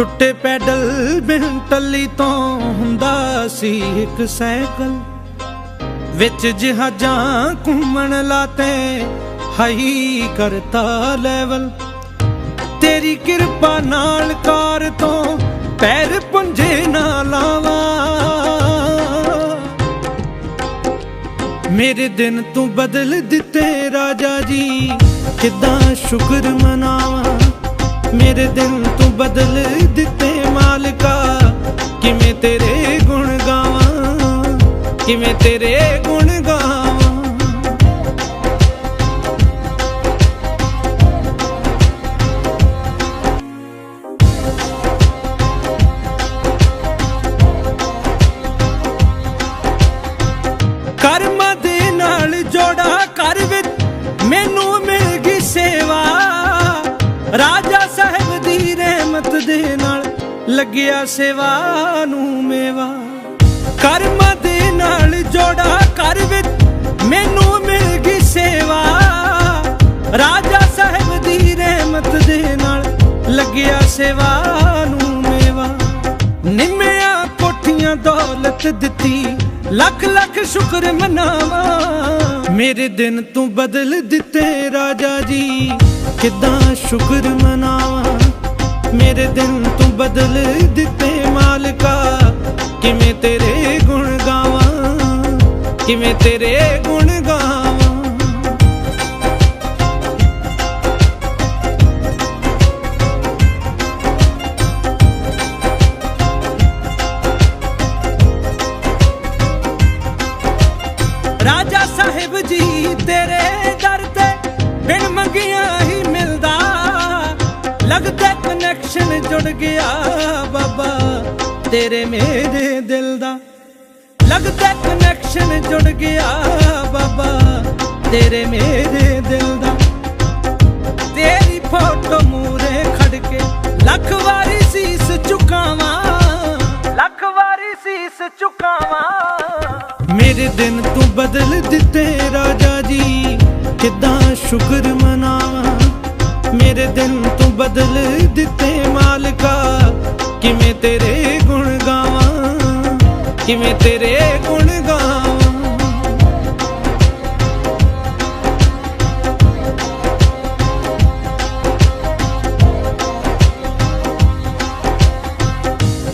ਟੁੱਟੇ ਪੈਡਲ ਬਿਨ ਟੱਲੀ ਤੋਂ ਹੁੰਦਾ ਸੀ ਇੱਕ ਸਾਈਕਲ। ਵਿੱਚ ਜਹਾਜ਼ਾਂ ਘੁੰਮਣ ਲਾਤੇ, ਹਾਈ ਕਰਤਾ ਲੈਵਲ। ਤੇਰੀ ਕਿਰਪਾ ਨਾਲ ਕਾਰ ਤੋਂ ਪੈਰ ਪੁੰਝੇ ਨਾ ਲਾਵਾਂ। ਮੇਰੇ ਦਿਨ ਤੂੰ ਬਦਲ ਦਿੱਤੇ ਰਾਜਾ ਜੀ, ਕਿਦਾਂ ਸ਼ੁਕਰ ਮਨਾਵਾ। ਮੇਰੇ ਦਿਨ ਬਦਲ ਦਿੱਤੇ ਮਾਲਕਾ। ਕਿਵੇਂ ਤੇਰੇ ਗੁਣ ਗਾਵਾਂ? ਕਿਵੇਂ ਤੇਰੇ ਗੁਣ ਗਾਵਾਂ? ਕਰਮਾਂ ਦੇ ਨਾਲ ਜੋੜਾ ਕਰ ਵਿੱਚ, ਮੈਨੂੰ ਮਿਲ ਗਈ ਸੇਵਾ। ਰਾਜਾ ਲੱਗਿਆ ਸੇਵਾ ਨੂੰ ਮੇਵਾ। ਕਰਮਾਂ ਦੇ ਨਾਲ ਜੋੜਾ ਕਰ ਵਿੱਚ ਮੈਨੂੰ ਮਿਲ ਗਈ ਸੇਵਾ। ਰਾਜਾ ਸਾਹਿਬ ਦੀ ਰਹਿਮਤ ਦੇ ਨਾਲ ਲੱਗਿਆ ਸੇਵਾ ਨੂੰ ਮੇਵਾ। ਨਿੰਮਿਆ ਕੋਠੀਆਂ ਦੌਲਤ ਦਿੱਤੀ, ਲੱਖ ਲੱਖ ਸ਼ੁਕਰ ਮਨਾਵਾ। ਮੇਰੇ ਦਿਨ ਤੂੰ ਬਦਲ ਦਿੱਤੇ ਰਾਜਾ ਜੀ, ਕਿਦਾਂ ਸ਼ੁਕਰ ਮਨਾਵਾ? ਮੇਰੇ ਦਿਨ ਤੂੰ ਬਦਲ ਦਿੱਤੇ ਮਾਲਕਾ। ਕਿਵੇਂ ਤੇਰੇ ਗੁਣ ਗਾਵਾਂ? ਕਿਵੇਂ ਤੇਰੇ ਗੁਣ ਗਾਵਾਂ? ਰਾਜਾ ਸਾਹਿਬ ਜੀ ਤੇਰੇ ਦਰ ਤੇ ਬਿਨ ਮੰਗਿਆ ਲੱਗਦਾ ਕਨੈਕਸ਼ਨ ਜੁੜ ਗਿਆ ਬਾਬਾ, ਤੇਰੇ ਮੇਰੇ ਦਿਲ ਦਾ। ਲੱਗਦਾ ਕਨੈਕਸ਼ਨ ਜੁੜ ਗਿਆ ਬਾਬਾ, ਤੇਰੇ ਮੇਰੇ ਦਿਲ ਦਾ। ਤੇਰੀ ਫੋਟੋ ਮੂਰੇ ਖੜ ਕੇ ਲੱਖ ਵਾਰੀ ਸੀਸ ਝੁਕਾਵਾਂ, ਲੱਖ ਵਾਰੀ ਸੀਸ ਝੁਕਾਵਾਂ। ਮੇਰੇ ਦਿਨ ਤੂੰ ਬਦਲ ਦਿੱਤੇ ਰਾਜਾ ਜੀ, ਕਿੱਦਾਂ ਸ਼ੁਕਰ ਮਨਾਵਾਂ। ਮੇਰੇ ਦਿਨ ਤੂੰ ਬਦਲ ਦਿੱਤੇ ਮਾਲਕਾ। ਕਿਵੇਂ ਤੇਰੇ ਗੁਣ ਗਾਵਾਂ? ਕਿਵੇਂ ਤੇਰੇ ਗੁਣ ਗਾਵਾਂ?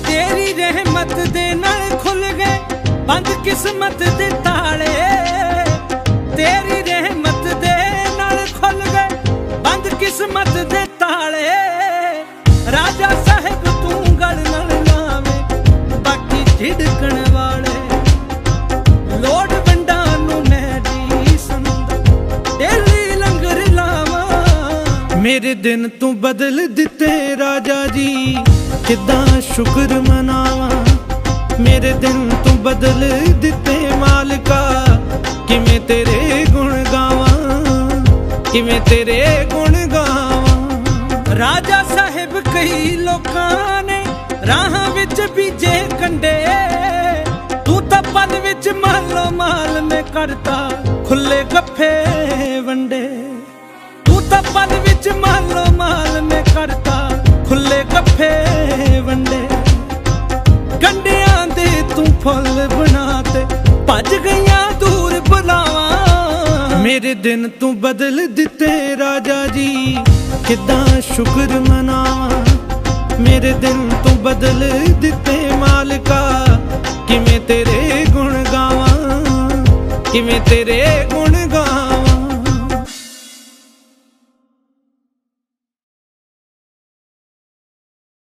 ਤੇਰੀ ਰਹਿਮਤ ਦੇ ਨਾਲ ਖੁੱਲ ਗਏ ਬੰਦ ਕਿਸਮਤ ਦੇ ਤਾਲੇ। ਤੇਰੀ ਬੰਦ ਕਿਸਮਤ ਦੇ ਤਾਲੇ। ਰਾਜਾ ਸਾਹਿਬ, ਤੂੰ ਗਲ ਨਾਲ ਲਾਵੇਂ ਬਾਕੀ ਝਿੜਕਣ ਵਾਲੇ। ਲੋੜ ਵੰਡਾਂ ਨੂੰ ਮੈਂ ਦੀ ਸੰਦਾ ਡੇਲੀ ਲੰਗਰ ਲਾਵਾਂ। ਮੇਰੇ ਦਿਨ ਤੂੰ ਬਦਲ ਦਿੱਤੇ ਰਾਜਾ ਜੀ, ਕਿਦਾਂ ਸ਼ੁਕਰ ਮਨਾਵਾਂ? ਮੇਰੇ ਦਿਨ ਤੂੰ ਬਦਲ ਦਿੱਤੇ ਮਾਲਕਾ, ਕਿਵੇਂ ਤੇਰੇ ਗੁਣ ਗਾਵਾਂ? ਕਿਵੇਂ ਤੇਰੇ ਗੁਣ ਗਾਵਾਂ? ਰਾਜਾ ਸਾਹਿਬ ਕਈ ਲੋਕਾਂ ਨੇ ਰਾਹਾਂ ਵਿੱਚ ਬੀਜੇ ਕੰਡੇ। ਤੂੰ ਤਾਂ ਪਨ ਵਿੱਚ ਮਾਲੋ ਮਾਲ ਮੈਂ ਕਰਤਾ ਖੁੱਲੇ ਗੱਫੇ ਵੰਡੇ। ਤੂੰ ਤਾਂ ਪਨ ਵਿੱਚ ਮਾਲੋ ਮਾਲ ਮੈਂ ਕਰਤਾ ਖੁੱਲੇ ਗੱਫੇ ਵੰਡੇ। ਗੰਡਿਆਂ ਦੇ ਤੂੰ ਫੁੱਲ ਬਣਾਤੇ ਭੱਜ ਗਈਆਂ ਦੂਰ ਬੁਲਾ ਮੇਰੇ ਦਿਨ ਤੂੰ ਬਦਲ ਦਿੱਤੇ ਰਾਜਾ ਜੀ। ਕਿਦਾਂ ਸ਼ੁਕਰ ਮਨਾਵਾਂ? ਮੇਰੇ ਦਿਨ ਤੂੰ ਬਦਲ ਦਿੱਤੇ ਮਾਲਕਾ। ਕਿਵੇਂ ਤੇਰੇ ਗੁਣ ਗਾਵਾਂ? ਕਿਵੇਂ ਤੇਰੇ ਗੁਣ